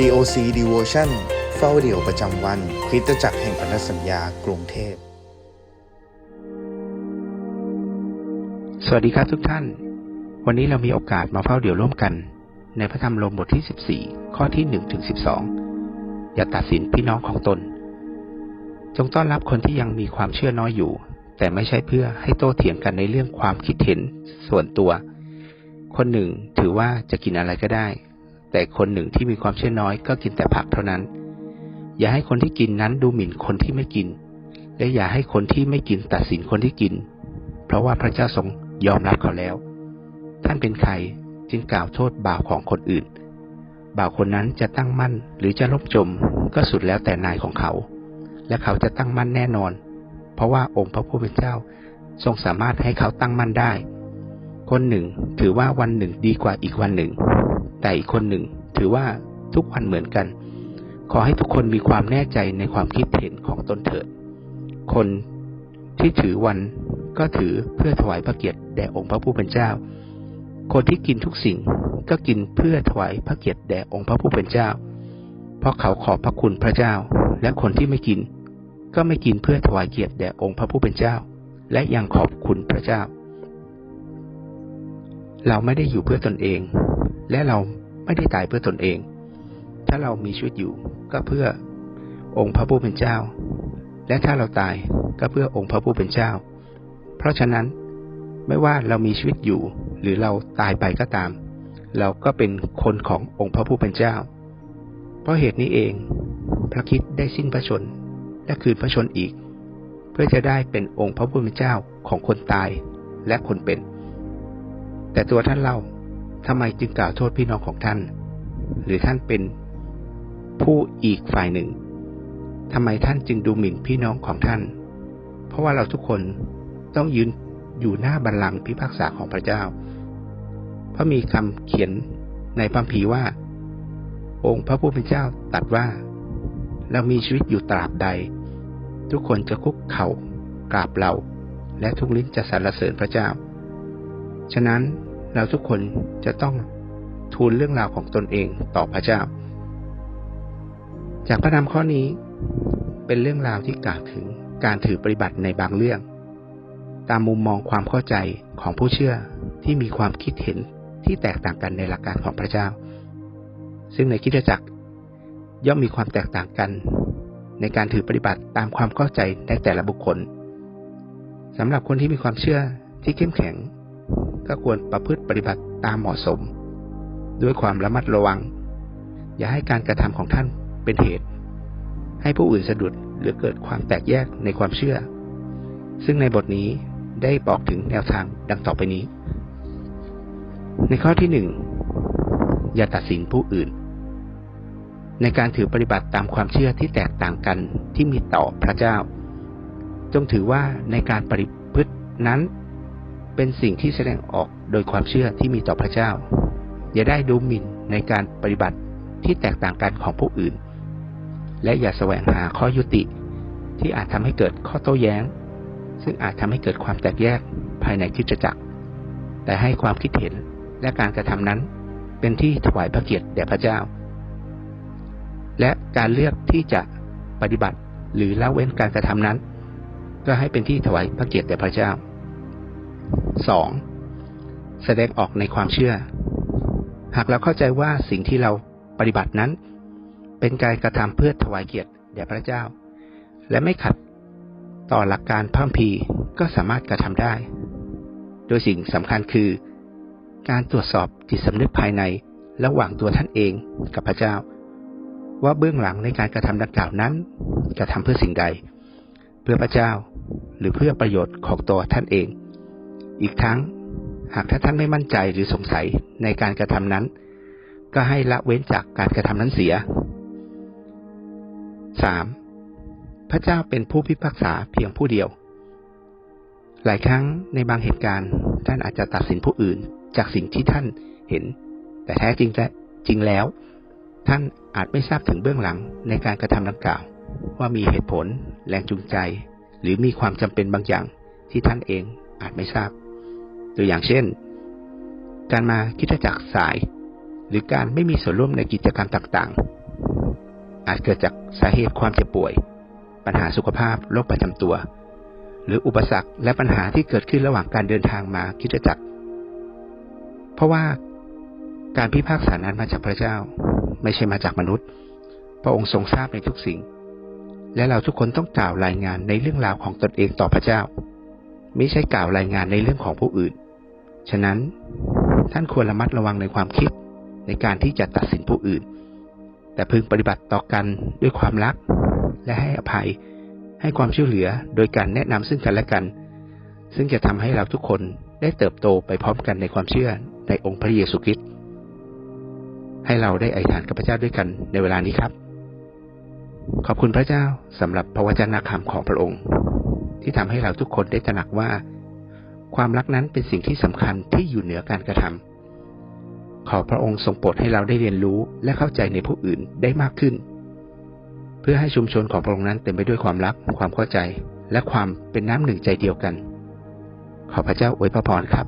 COC Devotion เฝ้าเดี่ยวประจำวัน คริสตจักรแห่งพันธสัญญากรุงเทพ สวัสดีครับทุกท่าน วันนี้เรามีโอกาสมาเฝ้าเดี่ยวร่วมกัน ในพระธรรมโรมบทที่ 14 ข้อที่1ถึง12 อย่าตัดสินพี่น้องของตน จงต้อนรับคนที่ยังมีความเชื่อน้อยอยู่ แต่ไม่ใช่เพื่อให้โต้เถียงกันในเรื่องความคิดเห็นส่วนตัว คนหนึ่งถือว่าจะกินอะไรก็ได้ แต่คนหนึ่งที่มีความเชื่อน้อยก็กินแต่ผักเท่านั้น อย่าให้คนที่กินนั้นดูหมิ่นคนที่ไม่กิน และอย่าให้คนที่ไม่กินตัดสินคนที่กิน เพราะว่าพระเจ้าทรงยอมรับเขาแล้ว ท่านเป็นใครจึงกล่าวโทษบาวของคนอื่น บาวคนนั้นจะตั้งมั่นหรือจะล่มจมก็สุดแล้วแต่นายของเขา และเขาจะตั้งมั่นแน่นอน เพราะว่าองค์พระผู้เป็นเจ้าทรงสามารถให้เขาตั้งมั่นได้ คนหนึ่งถือว่าวันหนึ่งดีกว่าอีกวันหนึ่ง แต่อีกคนหนึ่ง ถือว่าทุกวันเหมือนกัน ขอให้ทุกคนมีความแน่ใจในความคิดเห็นของตนเถิด คนที่ถือวันก็ถือเพื่อถวายพระเกียรติแด่องค์พระผู้เป็นเจ้า คนที่กินทุกสิ่งก็กินเพื่อถวายพระเกียรติแด่องค์พระผู้เป็นเจ้า เพราะเขาขอบพระคุณพระเจ้า และคนที่ไม่กิน ก็ไม่กินเพื่อถวายเกียรติแด่องค์พระผู้เป็นเจ้า และยังขอบคุณพระเจ้า เราไม่ได้อยู่เพื่อตนเอง และเราไม่ได้ตายเพื่อตนเอง ถ้าเรามีชีวิตอยู่ก็เพื่อองค์พระผู้เป็นเจ้า และถ้าเราตายก็เพื่อองค์พระผู้เป็นเจ้า เพราะฉะนั้นไม่ว่าเรามีชีวิตอยู่ หรือเราตายไปก็ตาม เราก็เป็นคนขององค์พระผู้เป็นเจ้า เพราะเหตุนี้เอง พระคิดได้สิ้นพระชนและคืนพระชนอีก เพื่อจะได้เป็นองค์พระผู้เป็นเจ้าของคนตายและคนเป็น แต่ตัวท่านเล่า ทำไมจึงกล่าวโทษพี่น้องของท่าน หรือท่านเป็นผู้อีกฝ่ายหนึ่งทำไมท่านจึงดูหมิ่นพี่น้องของท่าน เพราะว่าเราทุกคนต้องยืนอยู่หน้าบัลลังก์พิพากษาของพระเจ้า เพราะมีคำเขียนในพัมภีว่า องค์พระผู้เป็นเจ้าตรัสว่า เรามีชีวิตอยู่ตราบใด ทุกคนจะคุกเข่ากราบเรา และทุกลิ้นจะสรรเสริญพระเจ้า ฉะนั้น เราทุกคนจะต้องทูลเรื่องราวของตนเองต่อพระเจ้า จากพระธรรมข้อนี้เป็นเรื่องราวที่กล่าวถึงการถือปฏิบัติในบางเรื่อง ตามมุมมองความเข้าใจของผู้เชื่อที่มีความคิดเห็นที่แตกต่างกันในหลักการของพระเจ้า ซึ่งในคริสตจักรย่อมมีความแตกต่างกัน ในการถือปฏิบัติตามความเข้าใจในแต่ละบุคคลสำหรับคนที่มีความเชื่อที่เข้มแข็ง ก็ควรประพฤติปฏิบัติตามเหมาะสม ด้วยความระมัดระวัง อย่าให้การกระทำของท่านเป็นเหตุ ให้ผู้อื่นสะดุดหรือเกิดความแตกแยกในความเชื่อ ซึ่งในบทนี้ได้บอกถึงแนวทางดังต่อไปนี้ ในข้อที่หนึ่งอย่าตัดสินผู้อื่น ในการถือปฏิบัติตามความเชื่อที่แตกต่างกันที่มีต่อพระเจ้า จงถือว่าในการปฏิพฤตินั้น เป็นสิ่งที่แสดงออกโดยความเชื่อที่มีต่อพระเจ้า อย่าได้ดูหมิ่นในการปฏิบัติที่แตกต่างกันของผู้อื่น และอย่าแสวงหาข้อยุติ ที่อาจทำให้เกิดข้อโต้แย้ง ซึ่งอาจทำให้เกิดความแตกแยกภายในคริสตจักร แต่ให้ความคิดเห็นและการกระทำนั้น เป็นที่ถวายพระเกียรติแด่พระเจ้า และการเลือกที่จะปฏิบัติหรือละเว้นการกระทำนั้น ก็ให้เป็นที่ถวายพระเกียรติแด่พระเจ้า 2. แสดงออกในความเชื่อ หากเราเข้าใจว่าสิ่งที่เราปฏิบัตินั้น เป็นการกระทำเพื่อถวายเกียรติแด่พระเจ้า และไม่ขัดต่อหลักการพัมภีก็สามารถกระทำได้ โดยสิ่งสำคัญคือ การตรวจสอบจิตสำนึกภายในระหว่างตัวท่านเองกับพระเจ้า ว่าเบื้องหลังในการกระทำดังกล่าวนั้นกระทำเพื่อสิ่งใด เพื่อพระเจ้าหรือเพื่อประโยชน์ของตัวท่านเอง อีกทั้ง หากถ้าท่านไม่มั่นใจหรือสงสัยในการกระทำนั้น ก็ให้ละเว้นจากการกระทำนั้นเสีย 3. พระเจ้าเป็นผู้พิพากษาเพียงผู้เดียว หลายครั้งในบางเหตุการณ์ท่านอาจจะตัดสินผู้อื่นจากสิ่งที่ท่านเห็น แต่แท้จริงและจริงแล้ว ท่านอาจไม่ทราบถึงเบื้องหลังในการกระทำดังกล่าว ว่ามีเหตุผล แรงจูงใจ หรือมีความจำเป็นบางอย่างที่ท่านเองอาจไม่ทราบ ตัวอย่างเช่น การมาคิดจักรสาย หรือการไม่มีส่วนร่วมในกิจกรรมต่างๆ อาจเกิดจากสาเหตุความเจ็บป่วย ปัญหาสุขภาพโรคประจำตัว หรืออุปสรรคและปัญหาที่เกิดขึ้นระหว่างการเดินทางมาคิดจักรเพราะว่าการพิพากษานั้นมาจากพระเจ้า ไม่ใช่มาจากมนุษย์ พระองค์ทรงทราบในทุกสิ่ง และเราทุกคนต้องกล่าวรายงานในเรื่องราวของตนเองต่อพระเจ้า ไม่ใช่กล่าวรายงานในเรื่องของผู้อื่น ฉะนั้นท่านควรระมัดระวังในความคิดในการที่จะตัดสินผู้อื่น แต่พึงปฏิบัติต่อกันด้วยความรัก และให้อภัย ให้ความช่วยเหลือโดยการแนะนำซึ่งกันและกัน ซึ่งจะทำให้เราทุกคนได้เติบโตไปพร้อมกันในความเชื่อในองค์พระเยซูคริสต์ให้เราได้อธิษฐานกับพระเจ้าด้วยกันในเวลานี้ครับ ขอบคุณพระเจ้าสำหรับพระวจนะคำของพระองค์ ที่ทำให้เราทุกคนได้ตระหนักว่า ความรักนั้นเป็นสิ่งที่สำคัญที่อยู่เหนือการกระทำขอพระองค์ทรงโปรดให้เราได้เรียนรู้และเข้าใจในผู้อื่นได้มากขึ้น เพื่อให้ชุมชนของพระองค์นั้นเต็มไปด้วยความรัก ความเข้าใจ และความเป็นน้ำหนึ่งใจเดียวกัน ขอพระเจ้าอวยพระพรครับ